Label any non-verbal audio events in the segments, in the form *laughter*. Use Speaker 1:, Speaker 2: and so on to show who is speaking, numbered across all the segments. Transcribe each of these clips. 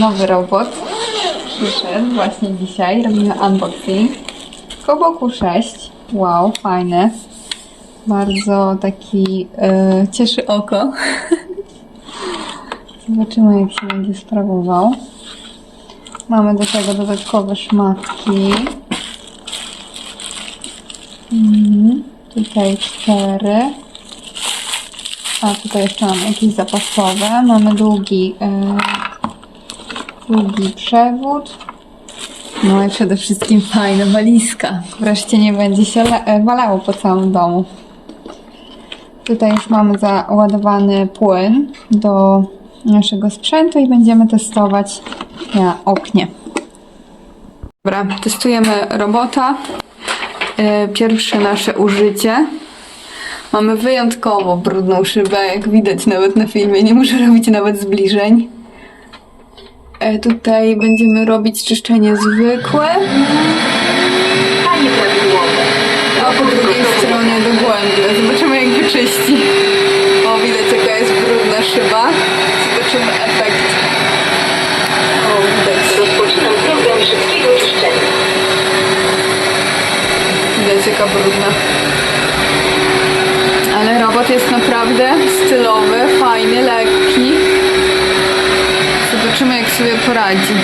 Speaker 1: nowy robot. Przyszedł właśnie dzisiaj. Robimy unboxing. Koboku 6. Wow, fajny. Bardzo taki e, cieszy oko. *laughs* Zobaczymy jak się będzie sprawował. Mamy do tego dodatkowe szmatki. Mhm. Tutaj cztery. A tutaj jeszcze mamy jakieś zapasowe. Mamy długi, e, długi przewód. No i przede wszystkim fajna walizka. Wreszcie nie będzie się e, walało po całym domu. Tutaj już mamy załadowany płyn do naszego sprzętu i będziemy testować na oknie. Dobra, testujemy robota. E, Pierwsze nasze użycie. Mamy wyjątkowo brudną szybę, jak widać nawet na filmie. Nie muszę robić nawet zbliżeń. E, Tutaj będziemy robić czyszczenie zwykłe,
Speaker 2: A nieprawidłowe.
Speaker 1: a po drugiej stronie dogłębne. Zobaczymy jak wyczyści. O, widać jaka jest brudna szyba. Zobaczymy efekt. O, widać.
Speaker 2: Rozpoczynam program szybkiego czyszczenia.
Speaker 1: Widać jaka brudna. Ale robot jest naprawdę stylowy, sobie poradzi.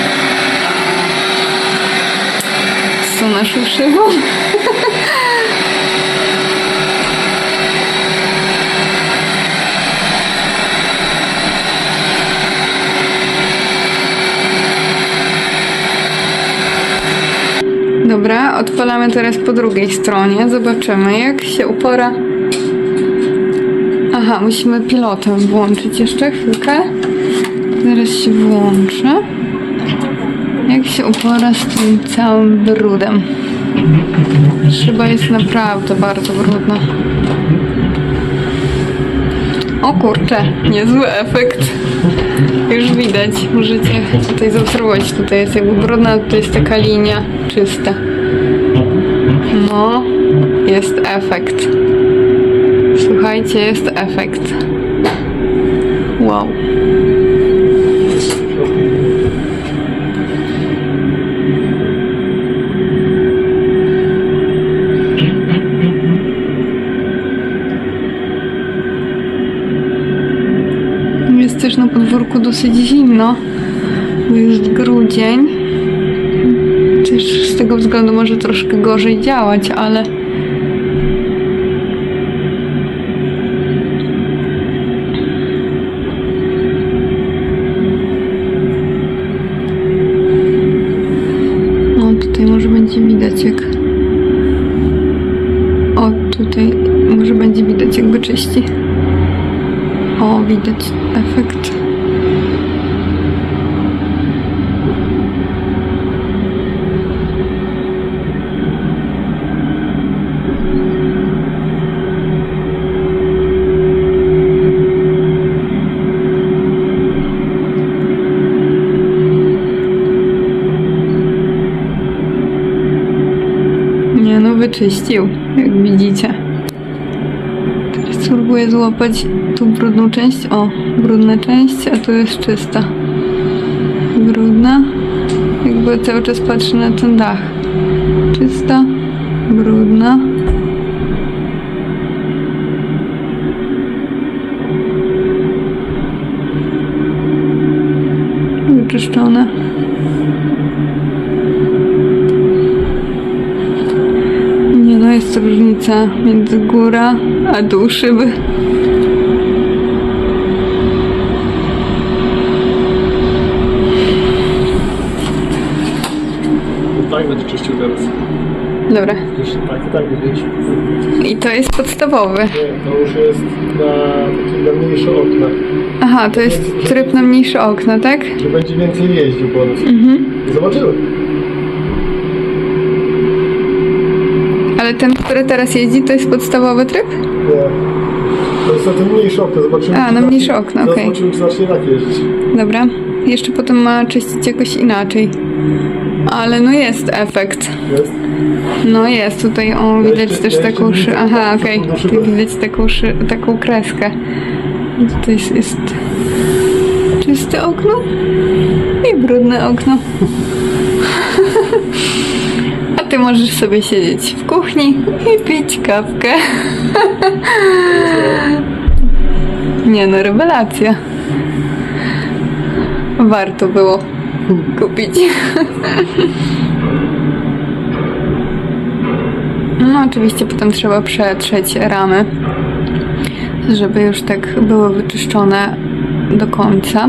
Speaker 1: Z tą naszą szybą. Dobra, odpalamy teraz po drugiej stronie. Zobaczymy, jak się upora. Aha, musimy pilotem włączyć jeszcze chwilkę. Zaraz się włączę. Jak się upora z tym całym brudem. Szyba jest naprawdę bardzo brudna. O kurczę, niezły efekt. Już widać, możecie tutaj zaobserwować. Tutaj jest jakby brudna, tutaj jest taka linia czysta. No, jest efekt. Słuchajcie, jest efekt. Wow. Jest też na podwórku dosyć zimno, bo jest grudzień. Też z tego względu może troszkę gorzej działać, ale będzie widać jak o tutaj może będzie widać jakby czyści. O, widać efekt. Nie no, wyczyścił, jak widzicie. Teraz spróbuję złapać tu brudną część. O, brudna część, a tu jest czysta. Brudna. Jakby cały czas patrzę na ten dach. Czysta, brudna. Wyczyszczone. Nie no, jest różnica między góra a dół szyby.
Speaker 3: Tak będzie czyścił teraz.
Speaker 1: Dobra.
Speaker 3: Jeszcze tak i tak.
Speaker 1: I to jest podstawowy.
Speaker 3: Nie, to już jest na na mniejsze okna.
Speaker 1: Aha, to jest tryb na mniejsze okna, tak?
Speaker 3: Że będzie więcej jeździł po nas.
Speaker 1: Mhm.
Speaker 3: Zobaczymy.
Speaker 1: Ale ten, który teraz jeździ, to jest podstawowy tryb?
Speaker 3: Nie. To jest na te mniejsze okna. Zobaczymy.
Speaker 1: A,
Speaker 3: czy
Speaker 1: na
Speaker 3: zacznie-
Speaker 1: mniejsze okna, okej.
Speaker 3: Zobaczymy, czy zacznie tak jeździć.
Speaker 1: Dobra. Jeszcze potem ma czyścić jakoś inaczej. Ale no jest efekt.
Speaker 3: Jest?
Speaker 1: No jest, tutaj o, widać
Speaker 3: jeszcze-
Speaker 1: też
Speaker 3: ja
Speaker 1: taką szy...
Speaker 3: widzę
Speaker 1: Aha, okej. Tutaj
Speaker 3: szybę.
Speaker 1: widać taką, szy... taką kreskę. Tutaj jest, jest czysty okno i brudne okno. Możesz sobie siedzieć w kuchni i pić kawkę. *laughs* Nie no, rewelacja. Warto było kupić. *laughs* No oczywiście potem trzeba przetrzeć ramy, żeby już tak były wyczyszczone do końca.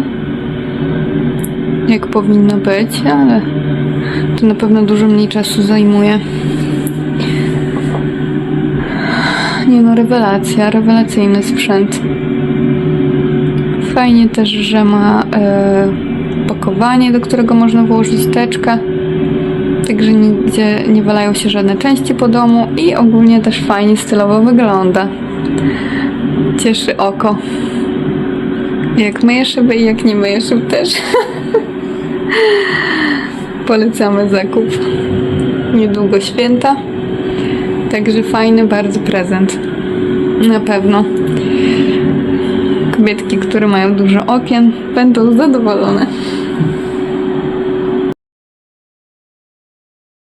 Speaker 1: Jak powinno być, ale to na pewno dużo mniej czasu zajmuje. Nie no, rewelacja, rewelacyjny sprzęt. Fajnie też, że ma e, pakowanie, do którego można włożyć teczkę. Także nigdzie nie walają się żadne części po domu i ogólnie też fajnie stylowo wygląda. Cieszy oko. Jak myję szyby i jak nie myję szyb też. *laughs* Polecamy zakup. Niedługo święta. Także fajny bardzo prezent. Na pewno. Kobietki, które mają dużo okien, będą zadowolone.